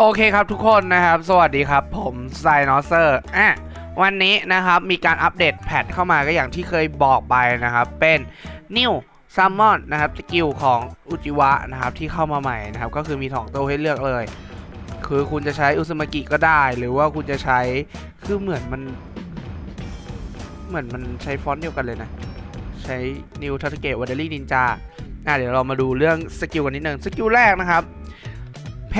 โอเคครับทุกคนนะครับ สวัสดีครับ ผมไซนอเซอร์อะวันนี้นะครับมีการอัปเดตแพทเข้ามาก็อย่างที่เคยบอกไปนะครับ เป็น New Summon นะครับสกิลของอุจิวะนะครับที่เข้ามาใหม่นะครับ ก็คือมี2ตัวให้เลือกเลย คือคุณจะใช้อุซมากิก็ได้ หรือว่าคุณจะใช้คือเหมือนมัน เหมือนมันใช้ฟอนต์เดียวกันเลยนะ ใช้ New t a t a k e w a d e r y Ninja อะเดี๋ยวเรามาดูเรื่องสกิลกันนิดนึงสกิลแรกนะครับ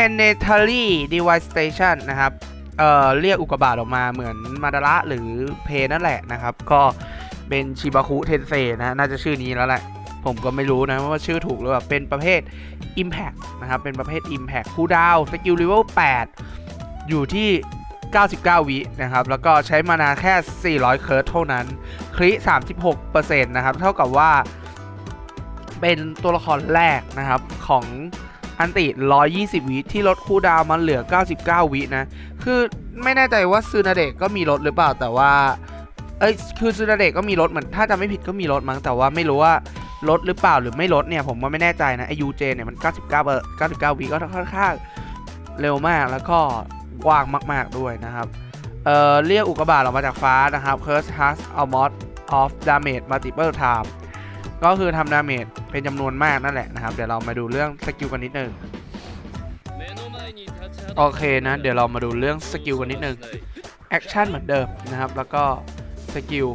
Planetary Devastation นะครับเอ่อเรียกอุกกาบาตออกมาเหมือนมาดาระหรือเพนั่นแหละนะครับ ก็เป็นชิบาคุเทนเซนะน่าจะชื่อนี้แล้วแหละ ผมก็ไม่รู้นะว่าชื่อถูกหรือเปล่าเป็นประเภท Impact นะครับ เป็นประเภท Impact คูดาวสกิลเลเวล8 อยู่ที่ 99 วินะครับ แล้วก็ใช้มานาแค่ 400 เคิร์ทเท่านั้นคริ36%นะครับ เท่ากับว่า เป็นตัวละครแรกนะครับของ อันติ 120 วิที่ลดคูลดาวมันเหลือ 99 วินะ คือไม่แน่ใจว่าซูนาเดะก็มีลดหรือเปล่าแต่ว่าเอ้ยคือซูนาเดะก็มีลดเหมือนถ้าจำไม่ผิดก็มีลดมั้งแต่ว่าไม่รู้ว่าลดหรือเปล่าหรือไม่ลดเนี่ยผมว่าไม่แน่ใจนะไอยูเจเนี่ยมัน 99เปอ99 วิก็ค่อนข้างเร็วมากแล้วก็กว้างมาก ๆด้วยนะครับ เอ่อเรียกอุกกาบาตออกมาจากฟ้านะครับ Curse has a mod of damage multiple time ก็คือทำดาเมจ เป็นจำนวนมากนั่นแหละนะครับ เดี๋ยวเรามาดูเรื่องสกิลกันนิดนึงโอเคนะ เดี๋ยวเรามาดูเรื่องสกิลกันนิดนึงแอคชั่นเหมือนเดิมนะครับ แล้วก็สกิล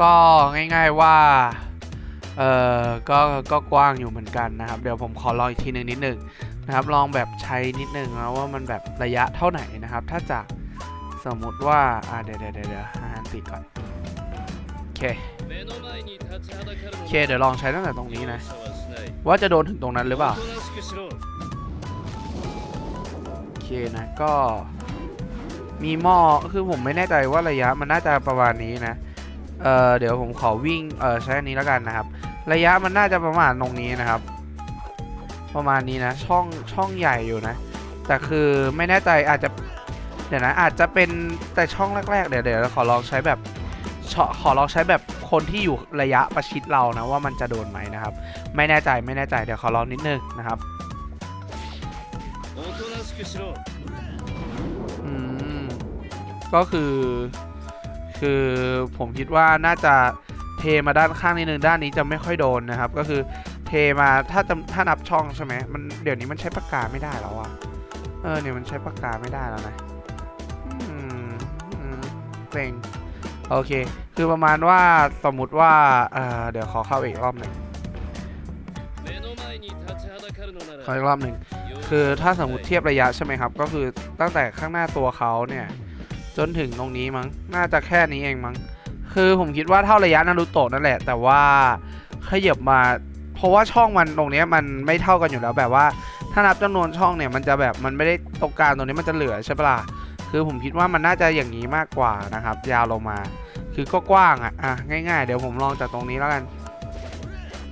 ก็ง่ายๆว่า เออก็ก็กว้างอยู่เหมือนกันนะครับ เดี๋ยวผมขอลองอีกทีหนึ่งนิดนึงนะครับ ลองแบบใช้นิดนึงนะว่ามันแบบระยะเท่าไหนนะครับ ถ้าจากสมมติว่า อ่าเดี๋ยวเดี๋ยวเดี๋ยวเดี๋ยวหาอันติก่อน โอเคโอเคเดี๋ยวลองใช้ตั้งแต่ตรงนี้นะ ว่าจะโดนถึงตรงนั้นหรือเปล่าโอเคนะก็มีหม้อคือผมไม่แน่ใจว่าระยะมันน่าจะประมาณนี้นะเอ่อเดี๋ยวผมขอวิ่งเออใช้อันนี้แล้วกันนะครับ ระยะมันน่าจะประมาณตรงนี้นะครับ ประมาณนี้นะช่องช่องใหญ่อยู่นะ แต่คือไม่แน่ใจอาจจะเดี๋ยวนะอาจจะเป็นแต่ช่องแรกๆเดี๋ยวเดี๋ยวขอลองใช้แบบชอ ขอลองใช้แบบคนที่อยู่ระยะประชิดเรานะว่ามันจะโดนไหมนะครับ ไม่แน่ใจไม่แน่ใจเดี๋ยวขอลองนิดนึงนะครับอืมก็คือ คือผมคิดว่าน่าจะเทมาด้านข้างนิดนึงด้านนี้จะไม่ค่อยโดนนะครับ ก็คือเทมาถ้าจำถ้านับช่องใช่ไหมมันเดี๋ยวนี้มันใช้ปากกาไม่ได้แล้วอะเออเนี่ยมันใช้ปากกาไม่ได้แล้วนะอืมอืมเซ็ง โอเค คือประมาณว่าสมมุติว่าเออเดี๋ยวขอเข้าอีกรอบหนึ่งขออีกรอบหนึ่งคือถ้าสมมติเทียบระยะใช่ไหมครับ ก็คือตั้งแต่ข้างหน้าตัวเขาเนี่ย จนถึงตรงนี้มั้ง น่าจะแค่นี้เองมั้ง คือผมคิดว่าเท่าระยะนารูโตะนั่นแหละ แต่ว่าขยับมา เพราะว่าช่องมันตรงเนี้ยมันไม่เท่ากันอยู่แล้วแบบว่า ถ้านับจำนวนช่องเนี่ยมันจะแบบมันไม่ได้ตรงกลางตรงนี้มันจะเหลือใช่ปะล่ะ คือผมคิดว่ามันน่าจะอย่างนี้มากกว่านะครับ ยาวลงมา คือก็กว้างอะอะง่ายๆ เดี๋ยวผมลองจากตรงนี้แล้วกัน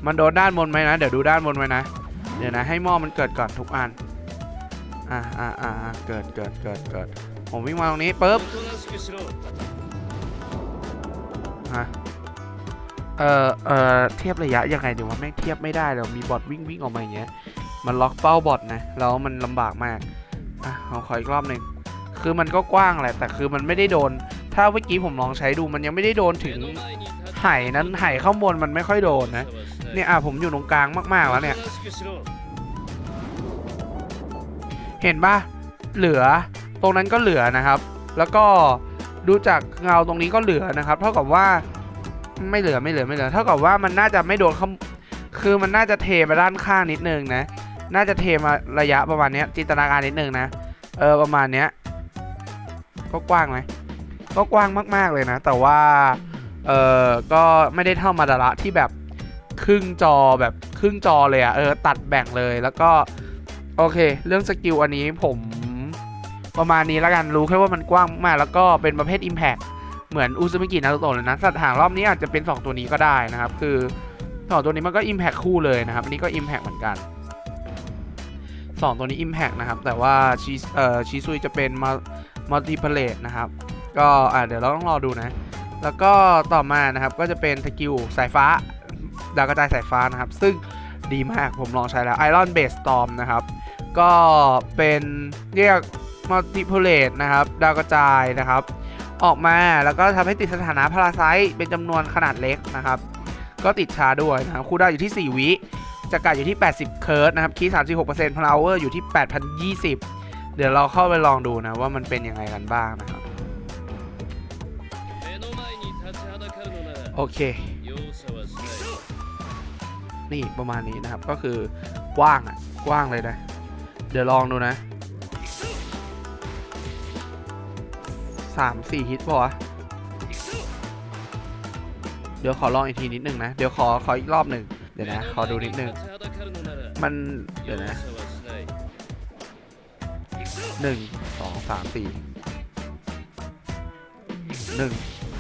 มันโดนด้านบนไหมนะ เดี๋ยวดูด้านบนไว้นะ เดี๋ยวนะให้หม้อมันเกิดก่อนทุกอัน อ่าอ่าอ่าเกิดเกิดเกิดเกิด ผมวิ่งมาตรงนี้ปุ๊บฮะเอ่อเอ่อเทียบระยะยังไงเดี๋ยวะแม่งเทียบไม่ได้เลยมีบอทวิ่งวิ่งออกมาอย่างเงี้ย มันล็อกเป้าบอทนะ แล้วมันลำบากมาก อะเอาขออีกรอบหนึ่ง คือมันก็กว้างแหละแต่คือมันไม่ได้โดน ถ้าเมื่อกี้ผมลองใช้ดูมันยังไม่ได้โดนถึงไหนั้นไหข้างบนมันไม่ค่อยโดนนะเนี่ยอะผมอยู่ตรงกลางมากๆแล้วเนี่ย เห็นปะเหลือตรงนั้นก็เหลือนะครับ แล้วก็ดูจากเงาตรงนี้ก็เหลือนะครับ เท่ากับว่าไม่เหลือไม่เหลือไม่เหลือ เท่ากับว่ามันน่าจะไม่โดนข้างคือมันน่าจะเทมาด้านข้างนิดนึงนะ น่าจะเทมาระยะประมาณเนี้ยจินตนาการนิดนึงนะ เออประมาณเนี้ย ก็กว้างไหมก็กว้างมากๆเลยนะ แต่ว่าเออก็ไม่ได้เท่ามาดาระที่แบบครึ่งจอแบบครึ่งจอเลยอะเออตัดแบ่งเลยแล้วก็โอเค เรื่องสกิลอันนี้ผมประมาณนี้แล้วกันรู้แค่ว่ามันกว้างมากแล้วก็เป็นประเภท Impact เหมือนอุซ u มิกินารุโตะเลยนะสัตว์หางรอบนี้อาจจะเป็น 2 ตัวนี้ก็ได้นะครับ คือสองตัวนี้มันก็ Impact คู่เลยนะครับอันนี้ก็ Impact เหมือนกัน 2 ตัวนี้ Impact นะครับ แต่ว่าชีเอ่อชีซุยจะเป็นมั มัลติเพลตนะครับ ก็อ่าเดี๋ยวเราต้องรอดูนะ แล้วก็ต่อมานะครับก็จะเป็นสกิลสายฟ้า ดาวกระจายสายฟ้านะครับ ซึ่งดีมากผมลองใช้แล้ว Iron Base Storm นะครับ ก็เป็นเรียก Multipolate นะครับ ดาวกระจายนะครับ ออกมาแล้วก็ทำให้ติดสถานะพาราไซต์เป็นจำนวนขนาดเล็กนะครับ ก็ติดชาด้วยนะครับคูลดาวน์อยู่ที่ 4 วิจะกัดอยู่ที่ 80 เคิร์ตนะครับ คีย์36%พลาวเวอร์อยู่ที่ 8,020 เดี๋ยวเราเข้าไปลองดูนะว่ามันเป็นยังไงกันบ้างนะครับ โอเค นี่ประมาณนี้นะครับก็คือกว้างอะกว้างเลยนะ เดี๋ยวลองดูนะสามสี่ฮิตป่ะวะเดี๋ยวขอลองอีกทีนิดนึงนะ เดี๋ยวขอขออีกรอบหนึ่งเดี๋ยวนะ ขอดูนิดนึง มัน เดี๋ยวนะ หนึ่งสองสามสี่หนึ่ง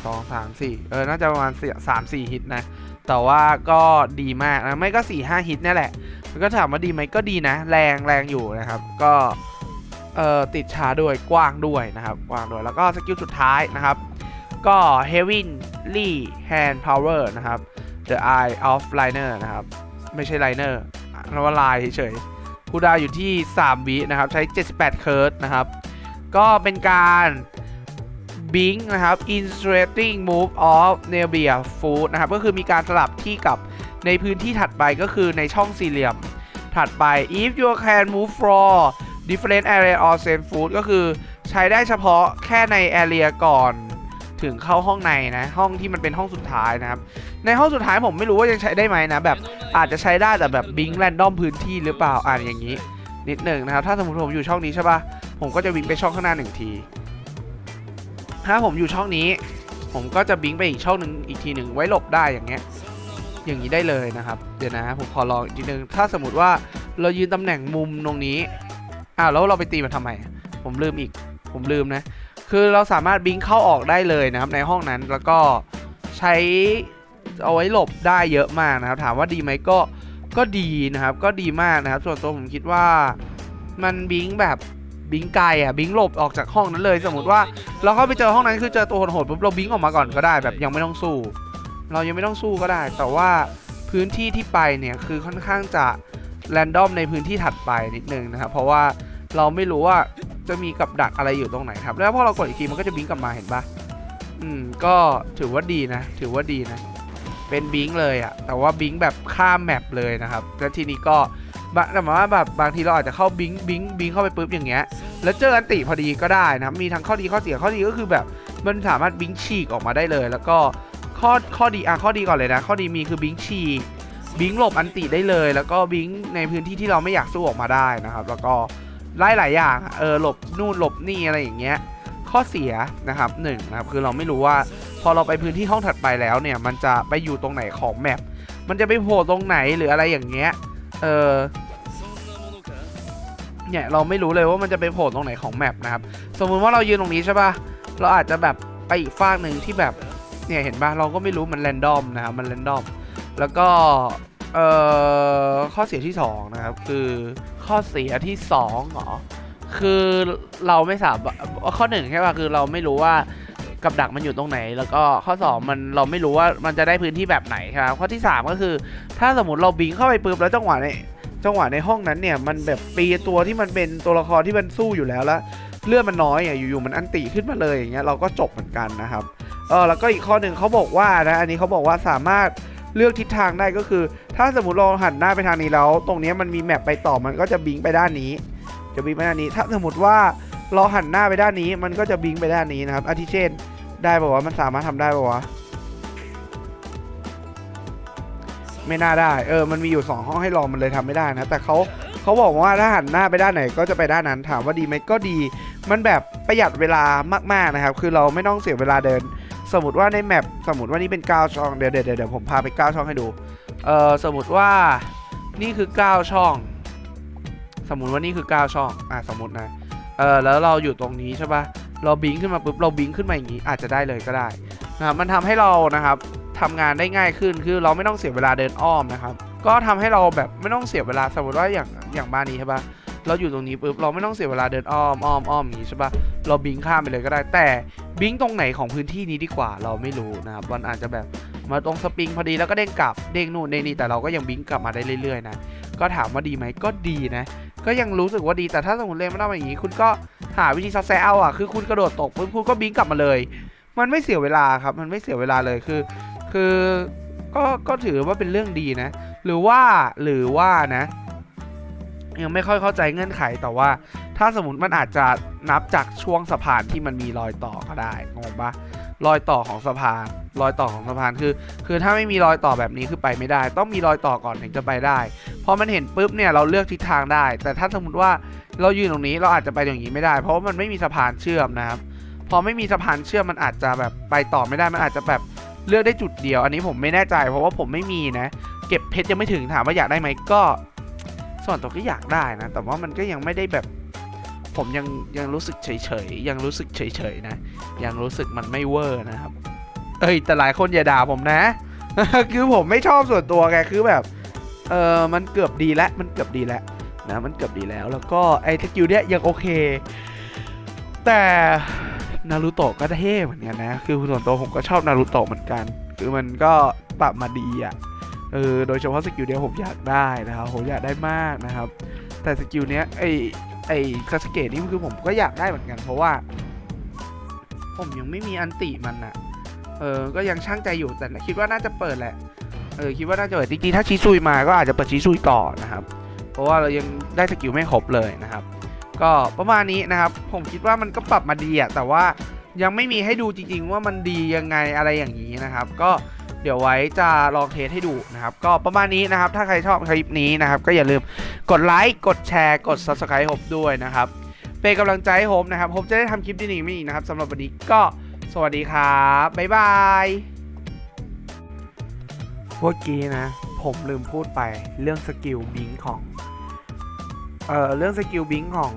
สองสามสี่เออ น่าจะประมาณสามสี่ฮิตนะ แต่ว่าก็ดีมากนะ ไม่ก็สี่ห้าฮิตนี่แหละแล้วก็ถามว่าดีไหมก็ดีนะ แรงแรงอยู่นะครับ ก็เอ่อติดช้าด้วยกว้างด้วยนะครับ กว้างด้วย แล้วก็สกิลสุดท้ายนะครับ ก็ Heavenly Hand Power นะครับ The Eye of Liner นะครับ ไม่ใช่ Liner นว่าลายเฉย คูดาวอยู่ที่ 3 วินะครับ ใช้ 78 เคิร์ตนะครับ ก็เป็นการบิงนะครับ Inserting Move of Nebia Food นะครับ ก็คือมีการสลับที่กับในพื้นที่ถัดไปก็คือในช่องสี่เหลี่ยม ถัดไป if you can move for different area or same food ก็คือใช้ได้เฉพาะแค่ใน area ก่อน ถึงเข้าห้องในนะ ห้องที่มันเป็นห้องสุดท้ายนะครับ ในห้องสุดท้ายผมไม่รู้ว่ายังใช้ได้ไหมนะ แบบอาจจะใช้ได้แต่แบบบิงแรนดอมพื้นที่หรือเปล่าอ่านอย่างนี้ นิดหนึ่งนะครับ ถ้าสมมติผมอยู่ช่องนี้ใช่ปะผมก็จะบิงไปช่องข้างหน้าหนึ่งที ถ้าผมอยู่ช่องนี้ ผมก็จะบิงไปอีกช่องหนึ่งอีกทีหนึ่งไว้หลบได้อย่างเงี้ยอย่างนี้ได้เลยนะครับ เดี๋ยวนะผมขอลองอีกทีนึงถ้าสมมติว่าเรายืนตำแหน่งมุมตรงนี้อ้าวแล้วเราไปตีมันทำไม ผมลืมอีกผมลืมนะ คือเราสามารถบิงเข้าออกได้เลยนะครับในห้องนั้นแล้วก็ใช้ เอาไว้หลบได้เยอะมากนะครับ ถามว่าดีไหมก็ก็ดีนะครับ ก็ดีมากนะครับ ส่วนตัวผมคิดว่ามันบิงแบบบิงไกลอะบิงหลบออกจากห้องนั้นเลย สมมติว่าเราเข้าไปเจอห้องนั้นคือเจอตัวโหดปุ๊บเราบิงออกมาก่อนก็ได้แบบยังไม่ต้องสู้ เรายังไม่ต้องสู้ก็ได้ แต่ว่าพื้นที่ที่ไปเนี่ยคือค่อนข้างจะแรนดอมในพื้นที่ถัดไปนิดนึงนะครับ เพราะว่าเราไม่รู้ว่าจะมีกับดักอะไรอยู่ตรงไหนครับ แล้วพอเรากดอีกทีมันก็จะบิงกลับมาเห็นปะอืมก็ถือว่าดีนะ ถือว่าดีนะ เป็นบิงเลยอะแต่ว่าบิงแบบข้ามแมปเลยนะครับ แล้วทีนี้ก็บะแต่หมายว่าแบบบางทีเราอาจจะเข้าบิงบิงบิงเข้าไปปุ๊บอย่างเงี้ย แล้วเจออันติพอดีก็ได้นะมีทั้งข้อดีข้อเสียข้อดีก็คือแบบมันสามารถบิงฉีกออกมาได้เลย แล้วก็ข้อข้อดีอะข้อดีก่อนเลยนะ ข้อดีมีคือบิงฉีกบิงหลบอันติได้เลย แล้วก็บิงในพื้นที่ที่เราไม่อยากสู้ออกมาได้นะครับ แล้วก็ไล่หลายอย่างเออหลบนู่นหลบนี่อะไรอย่างเงี้ย ข้อเสียนะครับหนึ่งนะครับคือเราไม่รู้ว่า พอเราไปพื้นที่ห้องถัดไปแล้วเนี่ย มันจะไปอยู่ตรงไหนของแมปมันจะไปโผล่ตรงไหนหรืออะไรอย่างเงี้ยเออเนี่ยเราไม่รู้เลยว่ามันจะไปโผล่ตรงไหนของแมปนะครับสมมุติว่าเรายืนตรงนี้ใช่ปะเราอาจจะแบบไปอีกฟากหนึ่งที่แบบเนี่ยเห็นปะเราก็ไม่รู้มันแรนดอมนะครับมันแรนดอมแล้วก็เอ่อข้อเสียที่2นะครับคือข้อเสียที่2เหรอคือเราไม่สามารถข้อหนึ่งใช่ป่ะคือเราไม่รู้ว่า กับดักมันอยู่ตรงไหน แล้วก็ข้อสองมันเราไม่รู้ว่ามันจะได้พื้นที่แบบไหนครับข้อที่สามก็คือ ถ้าสมมติเราบิงเข้าไปปุ๊บแล้วจังหวะในจังหวะในห้องนั้นเนี่ยมันแบบปีตัวที่มันเป็นตัวละครที่มันสู้อยู่แล้วแล้วเลือดมันน้อยอะอยู่ๆมันอันติขึ้นมาเลยอย่างเงี้ยเราก็จบเหมือนกันนะครับเออแล้วก็อีกข้อหนึ่งเขาบอกว่านะอันนี้เขาบอกว่าสามารถเลือกทิศทางได้ก็คือ ถ้าสมมติเราหันหน้าไปทางนี้แล้ว ตรงนี้มันมีแมปไปต่อมันก็จะบิงไปด้านนี้ จะบิงไปด้านนี้ ถ้าสมมติว่า เราหันหน้าไปด้านนี้ มันก็จะบิงไปด้านนี้นะครับอาทิเช่นได้ป่าวะมันสามารถทำได้ป่าวะไม่น่าได้ เออ มันมีอยู่ 2 ห้องให้ลองมันเลยทำไม่ได้นะ แต่เขาเขาบอกว่าถ้าหันหน้าไปด้านไหนก็จะไปด้านนั้น ถามว่าดีไหมก็ดี มันแบบประหยัดเวลามากๆนะครับ คือเราไม่ต้องเสียเวลาเดิน สมมติว่าในแมปสมมติว่านี่เป็น9ช่อง เดี๋ยวเดี๋ยวเดี๋ยวผมพาไป9ช่องให้ดู เออสมมติว่านี่คือ 9 ช่อง สมมติว่านี่คือ 9 ช่อง อะสมมตินะ เออแล้วเราอยู่ตรงนี้ใช่ปะเราบิงขึ้นมาปุ๊บเราบิงขึ้นมาอย่างนี้อาจจะได้เลยก็ได้นะครับมันทำให้เรานะครับทำงานได้ง่ายขึ้นคือเราไม่ต้องเสียเวลาเดินอ้อมนะครับ ก็ทำให้เราแบบไม่ต้องเสียเวลาสมมติว่าอย่างอย่างบ้านนี้ใช่ปะเราอยู่ตรงนี้ปุ๊บเราไม่ต้องเสียเวลาเดินอ้อมอ้อมอ้อมอย่างนี้ใช่ปะเราบิงข้ามไปเลยก็ได้ แต่บิงตรงไหนของพื้นที่นี้ดีกว่าเราไม่รู้นะครับมันอาจจะแบบมาตรงสปริงพอดีแล้วก็เด้งกลับเด้งนู่นเด้งนี่แต่เราก็ยังบิงกลับมาได้เรื่อยๆนะก็ถามว่าดีไหมก็ดีนะ ก็ยังรู้สึกว่าดีแต่ถ้าสมมติเล่นไม่ได้มาอย่างนี้ คุณก็หาวิธีซัดแซเอาอะคือคุณกระโดดตกปุ๊บคุณก็บิงกลับมาเลย มันไม่เสียเวลาครับ มันไม่เสียเวลาเลยคือ คือก็ก็ถือว่าเป็นเรื่องดีนะ หรือว่าหรือว่านะ ยังไม่ค่อยเข้าใจเงื่อนไขแต่ว่า ถ้าสมมติมันอาจจะนับจากช่วงสะพานที่มันมีรอยต่อก็ได้งงปะ รอยต่อของสะพานรอยต่อของสะพานคือ คือถ้าไม่มีรอยต่อแบบนี้คือไปไม่ได้ ต้องมีรอยต่อก่อนถึงจะไปได้พอมันเห็นปุ๊บเนี่ยเราเลือกทิศทางได้ แต่ถ้าสมมติว่าเรายืนตรงนี้เราอาจจะไปอย่างนี้ไม่ได้ เพราะว่ามันไม่มีสะพานเชื่อมนะครับพอไม่มีสะพานเชื่อมมันอาจจะแบบไปต่อไม่ได้มันอาจจะแบบเลือกได้จุดเดียว อันนี้ผมไม่แน่ใจ เพราะว่าผมไม่มีนะ เก็บเพชรยังไม่ถึงถามว่าอยากได้ไหมก็ ส่วนตัวก็อยากได้นะ แต่ว่ามันก็ยังไม่ได้แบบ ผมยังยังรู้สึกเฉยๆยังรู้สึกเฉยๆนะ ยังรู้สึกมันไม่เวอร์นะครับ เอ้ยแต่หลายคนอย่าด่าผมนะ คือผมไม่ชอบส่วนตัวแกคือแบบเออมันเกือบดีแล้วมันเกือบดีแล้วนะมันเกือบดีแล้ว แล้วก็ไอ้สกิลเนี้ยยังโอเค แต่นารูโตะก็เท่เหมือนกันนะ คือส่วนตัวผมก็ชอบนารูโตะเหมือนกัน คือมันก็ปรับมาดีอะเออโดยเฉพาะสกิลเนี้ยผมอยากได้นะครับผมอยากได้มากนะครับ แต่สกิลเนี้ยไอ ไอคาสเกตนี่คือผมก็อยากได้เหมือนกันเพราะว่า ผมยังไม่มีอันติมันอะเออ ก็ยังช่างใจอยู่แต่คิดว่าน่าจะเปิดแหละ เออคิดว่าน่าจะเปิดจริงๆถ้าชิซุยมาก็อาจจะเปิดชิซุยก่อนนะครับ เพราะว่าเรายังได้สกิลไม่ครบเลยนะครับ ก็ประมาณนี้นะครับ ผมคิดว่ามันก็ปรับมาดีอะแต่ว่ายังไม่มีให้ดูจริงๆว่ามันดียังไงอะไรอย่างนี้นะครับ ก็ เดี๋ยวไว้จะลองเทสให้ดูนะครับ ก็ประมาณนี้นะครับ ถ้าใครชอบคลิปนี้นะครับ ก็อย่าลืมกดไลค์กดแชร์กด subscribe ผมด้วยนะครับ เป็นกำลังใจให้ผมนะครับผมจะได้ทำคลิปดีๆไม่อีกนะครับสำหรับวันนี้ก็สวัสดีครับบ๊ายบายเมื่อกี้นะ ผมลืมพูดไปเรื่องสกิลบิงของเอ่อเรื่องสกิลบิงของ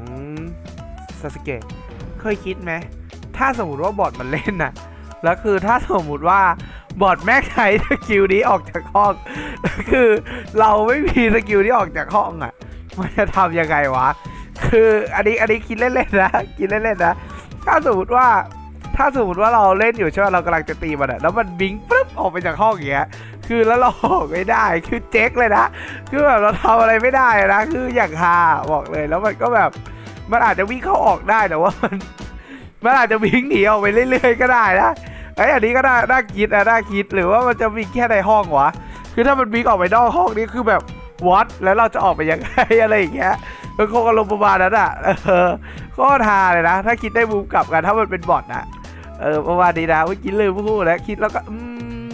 ซาสเกะเคยคิดไหม ถ้าสมมติว่าบอทมันเล่นน่ะแล้วคือถ้าสมมติว่า บอทแม่งใช้สกิลนี้ออกจากห้อง คือเราไม่มีสกิลนี้ออกจากห้องอะ มันจะทำยังไงวะ คืออันนี้อันนี้คิดเล่นๆนะคิดเล่นๆนะ ถ้าสมมติว่าถ้าสมมติว่าเราเล่นอยู่ใช่ไหมเรากำลังจะตีมันอะแล้วมันบิงปุ๊บออกไปจากห้องอย่างเงี้ย คือแล้วเราออกไม่ได้ คือเจ๊กเลยนะ คือแบบเราทำอะไรไม่ได้นะ คืออย่างฮาบอกเลย แล้วมันก็แบบ มันอาจจะวิ่งเข้าออกได้แต่ว่ามันมันอาจจะวิ่งหนีออกไปเรื่อยๆก็ได้นะ ไอ้ยอันนี้ก็น่าน่าคิดนะน่าคิดหรือว่ามันจะวิ่งแค่ในห้องวะคือถ้ามันวิ่งออกไปนอกห้องนี่คือแบบวัดแล้วเราจะออกไปยังไงอะไรอย่างเงี้ยมันคงอารมณ์ประมาณนั้นอะเออโคตรฮาเลยนะ ถ้าคิดได้มุมกลับกันถ้ามันเป็นบอทอะเออประมาณนี้นะเมื่อกี้ลืมพูดแล้วคิดแล้วก็อื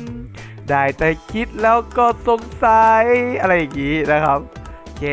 มได้แต่คิดแล้วก็สงสัยอะไรอย่างงี้นะครับโอเค